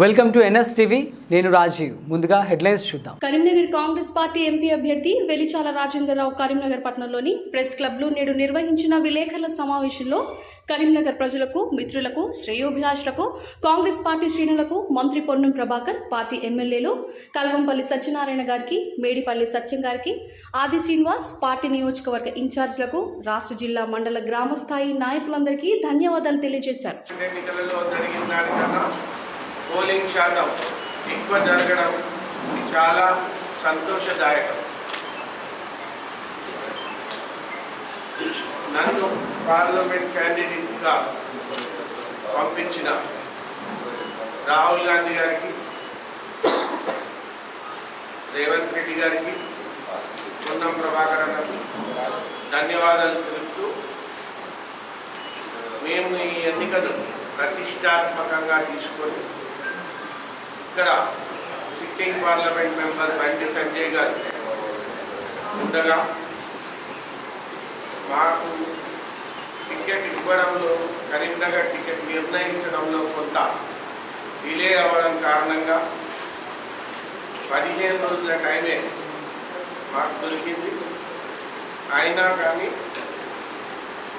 Welcome to NS TV నేను రాజీవ్. ముందుగా headlines చూద్దాం. కరీంనగర్ కాంగ్రెస్ పార్టీ ఎంపీ అభ్యర్థి వెలిచాల రాజేంద్రరావు కరీంనగర్ పట్టణంలోని ప్రెస్ క్లబ్లో నేడు నిర్వహించిన విలేకరుల సమావేశంలో కరీంనగర్ ప్రజలకు మిత్రులకు శ్రేయోభిలాషులకు కాంగ్రెస్ పార్టీ శ్రేణులకు మంత్రి పొన్నం ప్రభాకర్ పార్టీ ఎమ్మెల్యేలు కల్వంపల్లి సత్యనారాయణ గారికి మేడిపల్లి సత్యం గారికి ఆది శ్రీనివాస్ పార్టీ నియోజకవర్గ ఇన్ఛార్జీలకు రాష్ట్ర జిల్లా మండల గ్రామ స్థాయి నాయకులందరికీ ధన్యవాదాలు తెలియజేశారు. పోలింగ్ శాతం ఎక్కువ జరగడం చాలా సంతోషదాయకం. నన్ను పార్లమెంట్ క్యాండిడేట్గా పంపించిన రాహుల్ గాంధీ గారికి రేవంత్ రెడ్డి గారికి పొన్నం ప్రభాకర్ అన్నకు ధన్యవాదాలు తెలుపుతూ మేము ఈ ఎన్నికను ప్రతిష్టాత్మకంగా తీసుకొని ఇక్కడ sitting parliament member Bandi Sanjay గారు ఉండగా మాకు టికెట్ ఇవ్వడంలో కరీంనగర్ టికెట్ నిర్ణయించడంలో కొంత డిలే అవ్వడం కారణంగా పదిహేను రోజుల టైమే మాకు దొరికింది. అయినా కానీ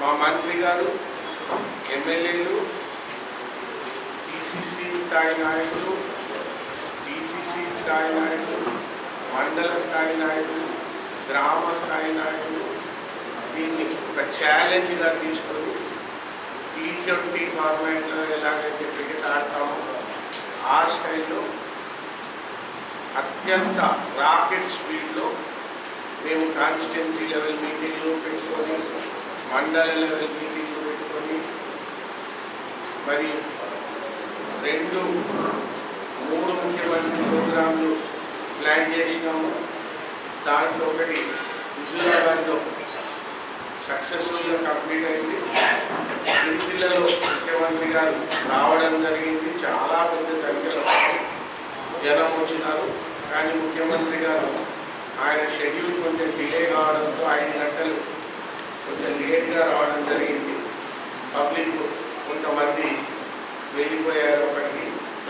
మా మంత్రి గారు ఎమ్మెల్యేలు పిసిసి స్థాయి నాయకులు స్థాయి నాయకులు మండల స్థాయి నాయకులు గ్రామ స్థాయి నాయకులు దీన్ని ఒక ఛాలెంజ్గా తీసుకొని టీ ట్వంటీ ఫార్మాట్లో ఎలాగైతే క్రికెట్ ఆడతామో ఆ స్టైల్లో అత్యంత రాకెట్ స్పీడ్లో మేము కాన్స్టిట్యున్సీ లెవెల్ మీటింగ్లు పెట్టుకొని మండల లెవెల్ మీటింగ్లు పెట్టుకొని మరి రెండు మూడు ముఖ్యమంత్రి ప్రోగ్రాంలు ప్లాన్ చేసినాము. దాంట్లో ఒకటి హుజూరాబాద్లో సక్సెస్ఫుల్గా కంప్లీట్ అయింది. సిరిసిల్లలో ముఖ్యమంత్రి గారు రావడం జరిగింది. చాలా పెద్ద సంఖ్యలో జనం వచ్చినారు. కానీ ముఖ్యమంత్రి గారు ఆయన షెడ్యూల్ కొంచెం డిలే కావడంతో ఐదు గంటలు కొంచెం లేట్గా రావడం జరిగింది. పబ్లిక్ కొంతమంది వెళ్ళిపోయారు ఒకటి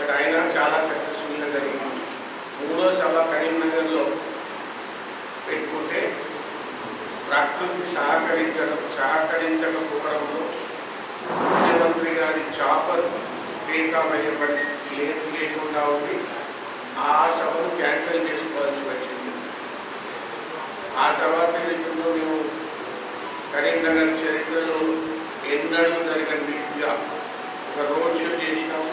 బట్ అయినా చాలా సక్సెస్ఫుల్గా జరిగింది మూడో సభ కరీంనగర్లో పెట్టుకుంటే ప్రకృతి సహకరించడం సహకరించకపోవడంలో ముఖ్యమంత్రి గారి చాపర్ టేకాఫ్ అయ్యే పరిస్థితి లేదు లేకుండా ఉంది. ఆ సభను క్యాన్సిల్ చేసుకోవాల్సి వచ్చింది. ఆ తర్వాత ఇప్పుడు మేము కరీంనగర్ చరిత్ర ఎన్నడూ జరగని రీతిగా ఒక రోడ్ షో చేసినాము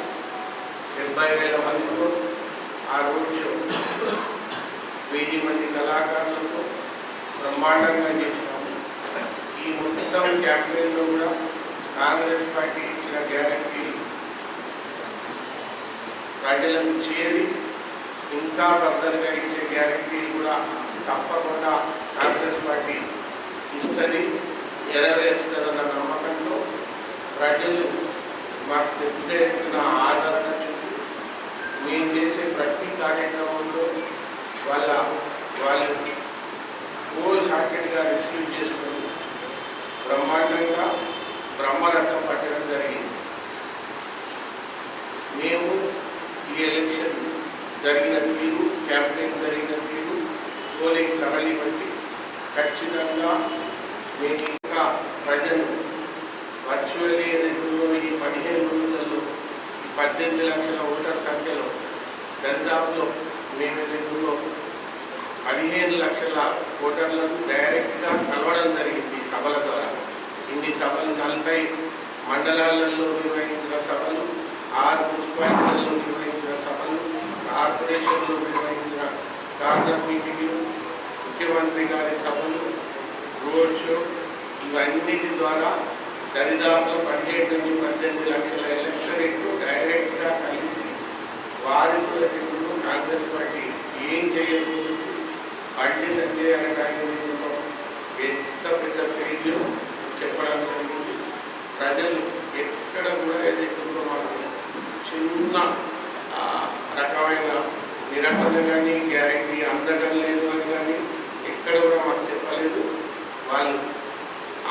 డెబ్బై వేల మందితో ఆ రోడ్ షో వెయ్యి మంది కళాకారులతో బ్రహ్మాండంగా చేసినాము ఈ మొత్తం క్యాంపెయిన్లో కూడా కాంగ్రెస్ పార్టీ ఇచ్చిన గ్యారంటీ ప్రజలకు చేరి ఇంకా ఫర్దర్గా ఇచ్చే గ్యారంటీలు కూడా తప్పకుండా కాంగ్రెస్ పార్టీ ఇస్తుంది. నెరవేరుస్తుందన్న నమ్మకంతో ప్రజలు మాకు పెద్ద ఖచ్చితంగా మేము ఇంకా ప్రజలు వర్చువల్లీ రెండు ఈ పదిహేను రోజుల్లో ఈ పద్దెనిమిది లక్షల ఓటర్ సంఖ్యలో దరిదాపులో మేము రెండులో పదిహేను లక్షల ఓటర్లను డైరెక్ట్గా కలవడం జరిగింది ఈ సభల ద్వారా. ఇన్ని సభలు నలభై మండలాలలో నిర్వహించిన సభలు ఆరు మున్సిపాలిటీలలో నిర్వహించిన సభలు కార్పొరేషన్లో నిర్వహించిన కార్నర్ మీటింగ్లు ముఖ్యమంత్రి గారి సభలు రోడ్ షో ఇవన్నిటి ద్వారా దరిదాపు పదిహేడు నుంచి పద్దెనిమిది లక్షల ఎలక్టరేట్ డైరెక్ట్గా కలిసి వారితో ఇప్పుడు కాంగ్రెస్ పార్టీ ఏం చేయకూడదు? బండి సంజయ్ అనే కార్యక్రమంలో ఎంత పెద్ద స్టేజ్లో చెప్పడం జరిగింది. ప్రజలు ఎక్కడ కూడా ఏదైతుందో మాకు చిన్న రకమైన నిరసన కానీ గ్యారంటీ అందడం ఎక్కడ కూడా మాకు చెప్పలేదు. వాళ్ళు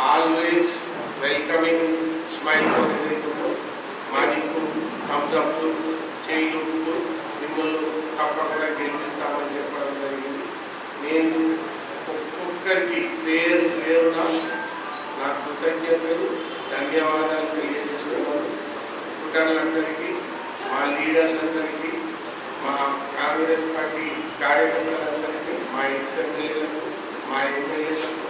ఆల్వేస్ వెల్కమింగ్ స్మైల్ ఏదైతుందో మా థమ్స్ అప్ చేయిలు మిమ్మల్ని తప్పకుండా గెలిపిస్తామని చెప్పడం జరిగింది. నేను ఒక్కొక్కరికి పేరు పేరున నా కృతజ్ఞతలు ధన్యవాదాలు తెలియజేస్తున్నాను. కుటుంబాలందరికీ మా లీడర్లందరికీ మా కాంగ్రెస్ పార్టీ కార్యకర్తలందరికీ మా ఎక్స్ఎమ్మెల్యేలకు మా ఎమ్మెల్యేలకు మా